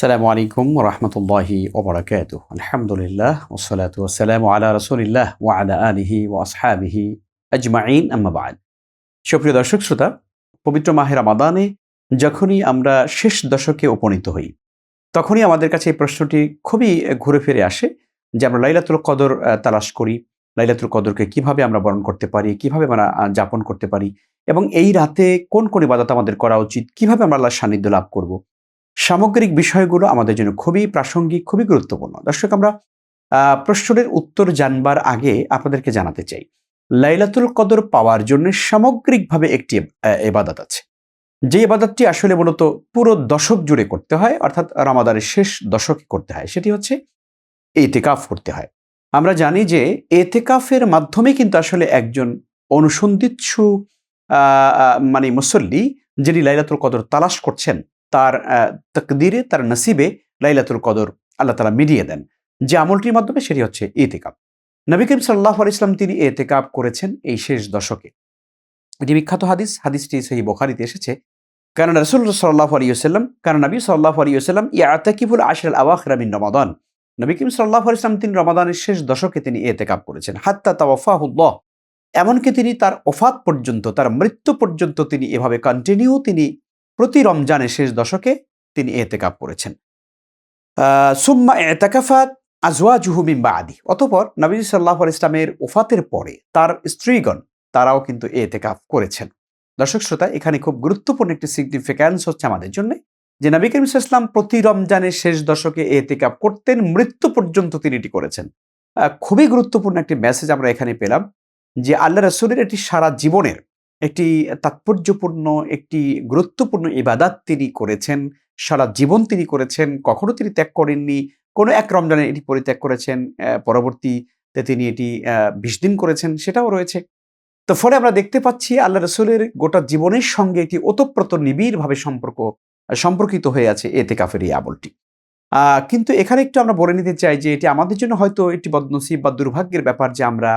সালামু আলাইকুম রহমতুল্লাহি ওবরাকাত আলহামদুলিল্লাহ ওসলাত ওসালাম আলা রসুলিল্লাহ ও আলা আলিহি ও আসহাবিহি আজমাইন আম্মাবাদ সুপ্রিয় দর্শক, শ্রোতা, পবিত্র মাহের মাদানে যখনই আমরা শেষ দশকে উপনীত হই, তখনই আমাদের কাছে এই প্রশ্নটি খুবই ঘুরে ফিরে আসে যে আমরা লাইলাতুল কদর তালাশ করি, লাইলাতুল কদরকে কীভাবে আমরা বরণ করতে পারি, কীভাবে আমরা যাপন করতে পারি এবং এই রাতে কোন কোন ইবাদত আমাদের করা উচিত, কীভাবে আমরা আল্লাহর সান্নিধ্য লাভ করব সামগ্রিক বিষয়গুলো আমাদের জন্য খুবই প্রাসঙ্গিক, খুবই গুরুত্বপূর্ণ। দর্শক, আমরা প্রশ্নের উত্তর জানবার আগে আপনাদেরকে জানাতে চাই। লাইলাতুল কদর পাওয়ার জন্য সামগ্রিকভাবে একটি এবাদত আছে। যে এবাদতটি আসলে মূলত পুরো দশক জুড়ে করতে হয়, অর্থাৎ রামাদানের শেষ দশকে করতে হয়, সেটি হচ্ছে এতেকাফ করতে হয়। আমরা জানি যে এতেকাফের মাধ্যমে কিন্তু আসলে একজন অনুসন্ধিৎসু মানে মুসল্লি যিনি লাইলাতুল কদর তালাশ করছেন তার তকদিরে, তার নসিবে লাইলাতুল কদর আল্লাহ তালা মিলিয়ে দেন। যে আমলটির মাধ্যমে সেটি হচ্ছে এতেকাপ। নবী করিম সাল্লাহ ইসলাম তিনি এতেকাপ করেছেন এই শেষ দশকে। এটি বিখ্যাত হাদিস, হাদিসটি সেই বোখারিতে এসেছে। কারণ রসুল সাল্লাহ আলিয়াল্লাম কারণ নবী সাল্লাহ আলিয়াল্লাম ইয়াতাকিবুল আশরাল আওয়াখরামিন রমাদান। নবী করিম সাল্লাহ ইসলাম তিনি রমাদানের শেষ দশকে তিনি এতেকাপ করেছেন। হাত্তা তাওয়াফাহুল্লাহ। এমনকি তিনি তার ওফাত পর্যন্ত, তার মৃত্যু পর্যন্ত তিনি এভাবে কন্টিনিউ তিনি প্রতি রমজানের শেষ দশকে তিনি এতেকাপ করেছেন। সুম্মা এতেকাফাত আজওয়া জুহুমিম বা আদি অতপর নবী সাল্লাহ ইসলামের ওফাতের পরে তার স্ত্রীগণ তারাও কিন্তু এতেকাফ করেছেন। দর্শক শ্রোতা, এখানে খুব গুরুত্বপূর্ণ একটি সিগনিফিক্যান্স হচ্ছে আমাদের জন্য যে নবী করিম ইসলাম প্রতি রমজানের শেষ দশকে এতেকাপ করতেন, মৃত্যু পর্যন্ত তিনি এটি করেছেন। খুবই গুরুত্বপূর্ণ একটি মেসেজ আমরা এখানে পেলাম যে আল্লাহ রসুলের এটি সারা জীবনের একটি তাৎপর্যপূর্ণ, একটি গুরুত্বপূর্ণ ইবাদাত তিনি করেছেন, সারা জীবন তিনি করেছেন, কখনো তিনি ত্যাগ করেননি, কোনো এক রমজানে এটি পরিত্যাগ করেছেন পরবর্তীতে তিনি এটি বিশ দিন করেছেন, সেটাও রয়েছে। তো ফলে আমরা দেখতে পাচ্ছি আল্লাহ রসুলের গোটা জীবনের সঙ্গে একটি ওতপ্রোত নিবিড়ভাবে সম্পর্ক সম্পর্কিত হয়ে আছে এতে কাফের এই আমলটি। কিন্তু এখানে একটু আমরা বলে নিতে চাই যে এটি আমাদের জন্য হয়তো একটি বদনসিব বা দুর্ভাগ্যের ব্যাপার যে আমরা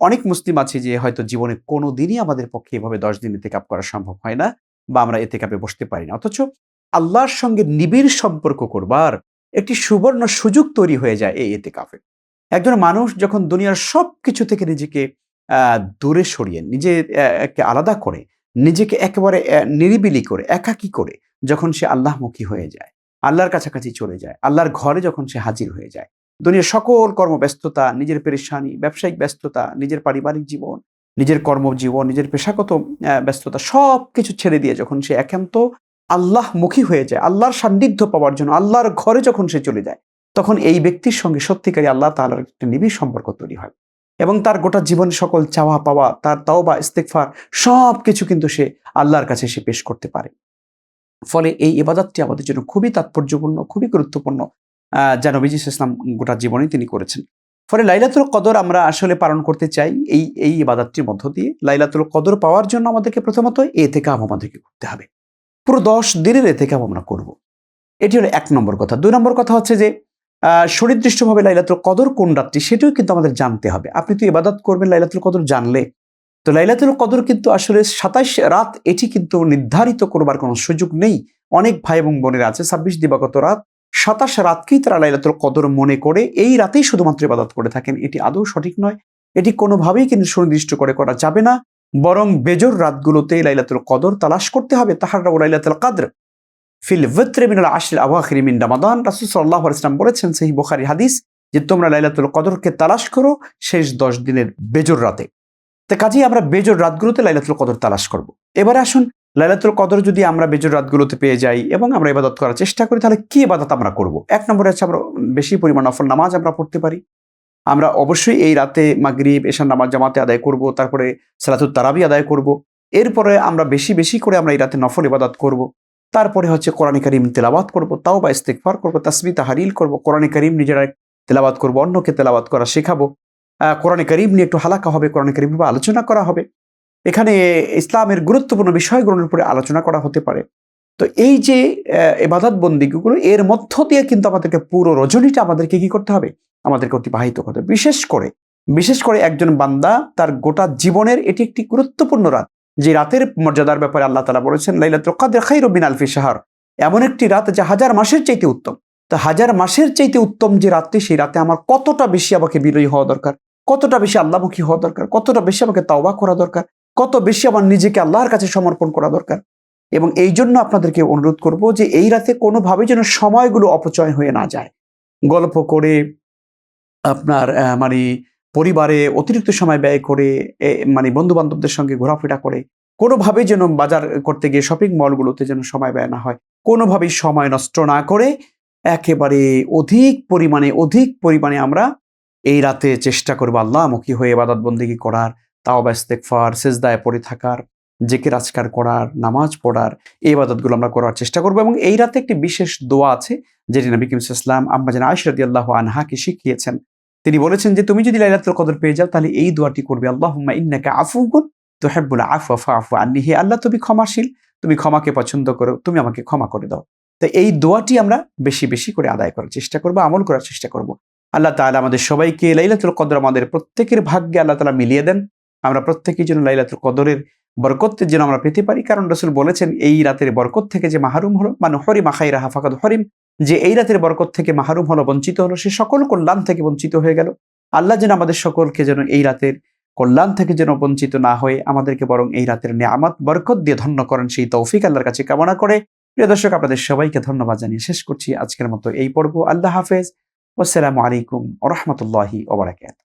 অনেক মুসলিম আছে যে হয়তো জীবনে কোনো দিনই আমাদের পক্ষে এভাবে দশ দিন এতে কাপ করা সম্ভব হয় না বা আমরা এতে কাপে বসতে পারি না। অথচ আল্লাহর সঙ্গে নিবিড় সম্পর্ক করবার একটি সুবর্ণ সুযোগ তৈরি হয়ে যায় এই এতে কাফে একজন মানুষ যখন দুনিয়ার সব কিছু থেকে নিজেকে দূরে সরিয়ে নিজে আহ, আলাদা করে নিজেকে একেবারে নিরিবিলি করে একাকী করে যখন সে আল্লাহমুখী হয়ে যায় আল্লাহর কাছাকাছি চলে যায় আল্লাহর ঘরে যখন সে হাজির হয়ে যায় দুনিয়ার সকল কর্মব্যস্ততা, নিজের পেরেশানি, ব্যবসায়িক ব্যস্ততা, নিজের পারিবারিক জীবন, নিজের কর্মজীবন, নিজের পেশাগত ব্যস্ততা সব কিছু ছেড়ে দিয়ে যখন সে একান্ত আল্লাহমুখী হয়ে যায়, আল্লাহর সান্নিধ্য পাওয়ার জন্য, আল্লাহর ঘরে যখন সে চলে যায়, তখন এই ব্যক্তির সঙ্গে সত্যিকারী আল্লাহ তাআলার একটা নিবিড় সম্পর্ক তৈরি হয়। এবং তার গোটা জীবনের সকল চাওয়া পাওয়া, তার তাওবা ইস্তেকফার সব কিছু কিন্তু সে আল্লাহর কাছে সে পেশ করতে পারে। ফলে এই ইবাদতটি আমাদের জন্য খুবই তাৎপর্যপূর্ণ, খুবই গুরুত্বপূর্ণ। যা নবীজি ইসলাম গোটা জীবনে তিনি করেছেন। ফলে লাইলাতুল কদর আমরা আসলে পালন করতে চাই এই এই ইবাদতটির মধ্য দিয়ে। লাইলাতুল কদর পাওয়ার জন্য আমাদেরকে প্রথমত এ থেকে আমাদেরকে করতে হবে। পুরো দশ দিনের এ থেকে আমরা করব। এটি হলো এক নম্বর কথা। দুই নম্বর কথা হচ্ছে যে সুনির্দিষ্টভাবে লাইলাতুল কদর কোন রাত্রি সেটিও কিন্তু আমাদের জানতে হবে। আপনি তো ইবাদত করবেন, লাইলাতুল কদর জানলে। তো লাইলাতুল কদর কিন্তু আসলে সাতাইশ রাত এটি কিন্তু নির্ধারিত করবার কোনো সুযোগ নেই। অনেক ভাই এবং বোনেরা আছে, ছাব্বিশ দিবাগত রাত সাতাশ রাতকেই তারা লাইলাতুল কদর মনে করে, এই রাতেই শুধুমাত্র ইবাদত করে থাকেন। এটি আদৌ সঠিক নয়। এটি কোনোভাবেই কিন্তু সুনির্দিষ্ট করে করা যাবে না, বরং বেজর রাতগুলোতে লাইলাতুল কদর তালাশ করতে হবে। তাহার লাইলাতুল কাদর ফিল ভিত্রে আশিল আওয়াখিরি মিন রামাদান। রাসূল সাল্লাল্লাহু আলাইহি ওয়াসাল্লাম বলেছেন সেই বোখারি হাদিস যে, তোমরা লাইলাতুল কদরকে তালাশ করো শেষ দশ দিনের বেজর রাতে। তো কাজেই আমরা বেজর রাতগুলোতে লাইলাতুল কদর তালাশ করব। এবারে আসুন লাইলাতুল কদর যদি আমরা বেজর রাতগুলোতে পেয়ে যাই এবং আমরা ইবাদত করার চেষ্টা করি, তাহলে কি ইবাদত আমরা করব? এক নম্বরে হচ্ছে আমরা বেশি পরিমাণ নফল নামাজ আমরা পড়তে পারি। আমরা অবশ্যই এই রাতে মাগরিব, এশার নামাজ জামাতে আদায় করব, তারপরে সালাতুল তারাবি আদায় করব। এরপরে আমরা বেশি বেশি করে আমরা এই রাতে নফল ইবাদত করব। তারপরে হচ্ছে কোরআনে করিম তেলাবাত করব তাও বা ইস্তেকফার করব তাসমি তাহারিল করব, কোরআনে করিম নিজেরা তেলাবাত করব, অন্যকে তেলাবাত করা শেখাবো। কোরআনে করিম নিয়ে একটু হালাকা হবে, কোরআনে করিম আলোচনা করা হবে। এখানে ইসলামের গুরুত্বপূর্ণ বিষয়গুলোর উপরে আলোচনা করা হতে পারে। তো এই যে এবাদত বন্দিগুলো এর মধ্য দিয়ে কিন্তু আমাদেরকে পুরো রজনীটা আমাদেরকে কি করতে হবে? আমাদেরকে অতিবাহিত করতে হবে। বিশেষ করে বিশেষ করে একজন বান্দা তার গোটা জীবনের এটি একটি গুরুত্বপূর্ণ রাত। যে রাতের মর্যাদার ব্যাপারে আল্লাহ তালা বলেছেন, লাইলাতুল কাদের খাইরুবিন আলফি সাহার এমন একটি রাত যা হাজার মাসের চাইতে উত্তম। তো হাজার মাসের চাইতে উত্তম যে রাত্রি সেই রাতে আমার কতটা বেশি আমাকে বিনয়ী হওয়া দরকার? কতটা বেশি আল্লাহমুখী হওয়া দরকার? কতটা বেশি আমাকে তাওবা করা দরকার? কত বেশি আমার নিজেকে আল্লাহর কাছে সমর্পণ করা দরকার? এবং এই জন্য আপনাদেরকে অনুরোধ করব যে এই রাতে কোনোভাবে যেন সময়গুলো অপচয় হয়ে না যায়। গল্প করে, আপনার মানে পরিবারে অতিরিক্ত সময় ব্যয় করে মানে বন্ধু বান্ধবদের সঙ্গে ঘোরাফেরা করে, কোনোভাবেই যেন বাজার করতে গিয়ে শপিং মলগুলোতে যেন সময় ব্যয় না হয়। কোনোভাবেই সময় নষ্ট না করে একেবারে অধিক পরিমাণে অধিক পরিমাণে আমরা এই রাতে চেষ্টা করব আল্লাহমুখী হয়ে বাদাত বন্দিগি করার তাও ইস্তেকফার সেজদায় পড়ে থাকার, জেকের আজকার করার, নামাজ পড়ার, এই বাদতগুলো আমরা করার চেষ্টা করব এবং এই রাতে একটি বিশেষ দোয়া আছে যেটি নবী কিম ইসলাম আম্মা যেন আয়সরাদি আল্লাহ আনহাকে শিখিয়েছেন। তিনি বলেছেন যে, তুমি যদি লাইলাতুল কদর পেয়ে যাও, তাহলে এই দোয়াটি করবে, আল্লাহুম্মা ইন্নাকা আফুগুন তুহিব্বুল আফওয়া ফাফু আন্নি, হে আল্লাহ, তুমি ক্ষমাশীল, তুমি ক্ষমাকে পছন্দ করো, তুমি আমাকে ক্ষমা করে দাও। তো এই দোয়াটি আমরা বেশি বেশি করে আদায় করার চেষ্টা করব, আমল করার চেষ্টা করব। আল্লাহ তাআলা আমাদের সবাইকে লাইলাতুল কদর আমাদের প্রত্যেকের ভাগ্যে আল্লাহ তাআলা মিলিয়ে দেন। আমরা প্রত্যেকেই যেন লাইলাতুল কদরের বরকতের যেন আমরা পেতে পারি। কারণ রসুল বলেছেন, এই রাতের বরকত থেকে যে মাহরুম হলো মানে হরিম আখাই রাহা ফাকাদ হরিম, যে এই রাতের বরকত থেকে মাহরুম হলো, বঞ্চিত হলো, সে সকল কল্যাণ থেকে বঞ্চিত হয়ে গেল। আল্লাহ যেন আমাদের সকলকে যেন এই রাতের কল্যাণ থেকে যেন বঞ্চিত না হয়ে আমাদেরকে বরং এই রাতের নিয়ামত, বরকত দিয়ে ধন্য করেন, সেই তৌফিক আল্লাহর কাছে কামনা করে। প্রিয় দর্শক, আপনাদের সবাইকে ধন্যবাদ জানিয়ে শেষ করছি আজকের মতো এই পর্ব। আল্লাহ হাফেজ। আসসালামু আলাইকুম ওরহমতুল্লাহি ওবরাকাত